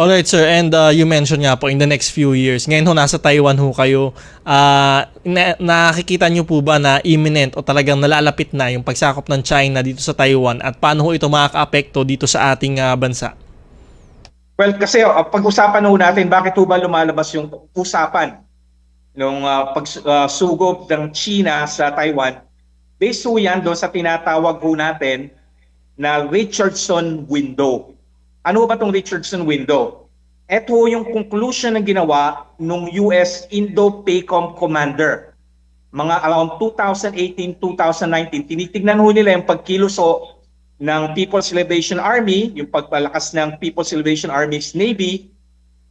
Alright sir, and uh, you mentioned nga po in the next few years, ngayon ho nasa Taiwan ho kayo, uh, na- nakikita nyo po ba na imminent o talagang nalalapit na yung pagsakop ng China dito sa Taiwan at paano ho ito makaka-apekto dito sa ating uh, bansa? Well, kasi uh, pag-usapan ho natin bakit ho ba lumalabas yung usapan nung uh, pagsugob ng China sa Taiwan. Based ho yan doon sa tinatawag ho natin na Richardson window. Ano ba tong Richardson window? Ito yung conclusion ng ginawa nung US Indo-PACOM commander. Mga around 2018-2019, tinitignan ho nila yung pagkiluso ng People's Liberation Army, yung pagpalakas ng People's Liberation Army's Navy,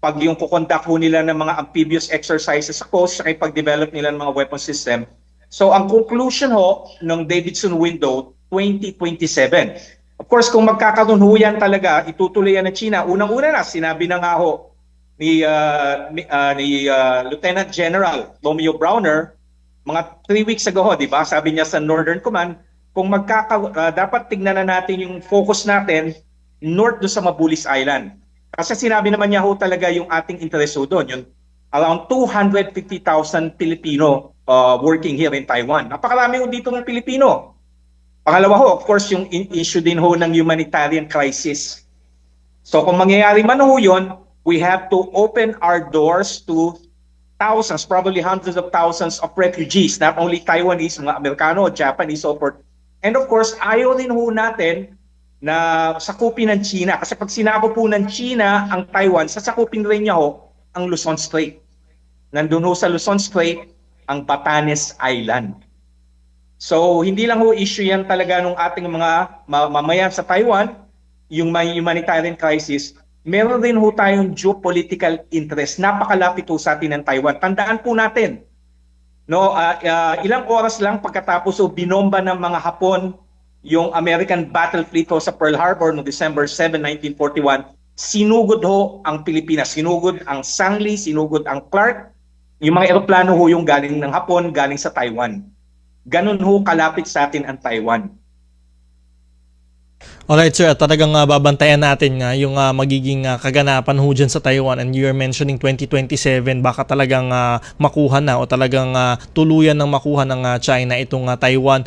pag yung kukondak ho nila ng mga amphibious exercises sa coast, saka pag-develop nila ng mga weapon system. So ang conclusion ho ng Davidson window, 2027. Of course, kung magkakaroon ho yan talaga, itutuloy yan ng China. Unang-una na, sinabi na nga ho ni, uh, ni, uh, ni uh, Lieutenant General Romeo Browner, mga three weeks ago ho, di ba? Sabi niya sa Northern Command, kung magkaka uh, dapat tignan na natin yung focus natin north do sa Mabulis Island. Kasi sinabi naman niya ho talaga yung ating interest doon, yung around 250,000 Pilipino uh, working here in Taiwan. Napakarami ho dito ng Pilipino. Pangalawa ho, of course, yung issue din ho ng humanitarian crisis. So kung mangyayari man ho yun, we have to open our doors to thousands, probably hundreds of thousands of refugees, not only Taiwanese, mga Amerikano, Japanese, so forth. And of course, ayaw din ho natin na sakupin ng China. Kasi pag sinako po ng China ang Taiwan, sasakupin rin niya ho ang Luzon Strait. Nandun ho sa Luzon Strait ang Batanes Island. So, hindi lang ho issue yan talaga ng ating mga ma- mamayan sa Taiwan, yung may humanitarian crisis, meron din ho tayong geopolitical interest. Napakalapit ho sa atin ng Taiwan. Tandaan po natin, no, ah, ah, ilang oras lang pagkatapos ho binomba ng mga Hapon yung American battle fleet ho sa Pearl Harbor no December 7, 1941, sinugod ho ang Pilipinas. Sinugod ang Sangli, sinugod ang Clark. Yung mga eroplano ho yung galing ng Hapon, galing sa Taiwan. Ganun ho kalapit sa atin ang Taiwan. Alright sir, talagang uh, babantayan natin nga yung uh, magiging uh, kaganapan ho dyan sa Taiwan and you're mentioning 2027 baka talagang uh, makuha na o talagang uh, tuluyan ng makuha ng uh, China itong uh, Taiwan.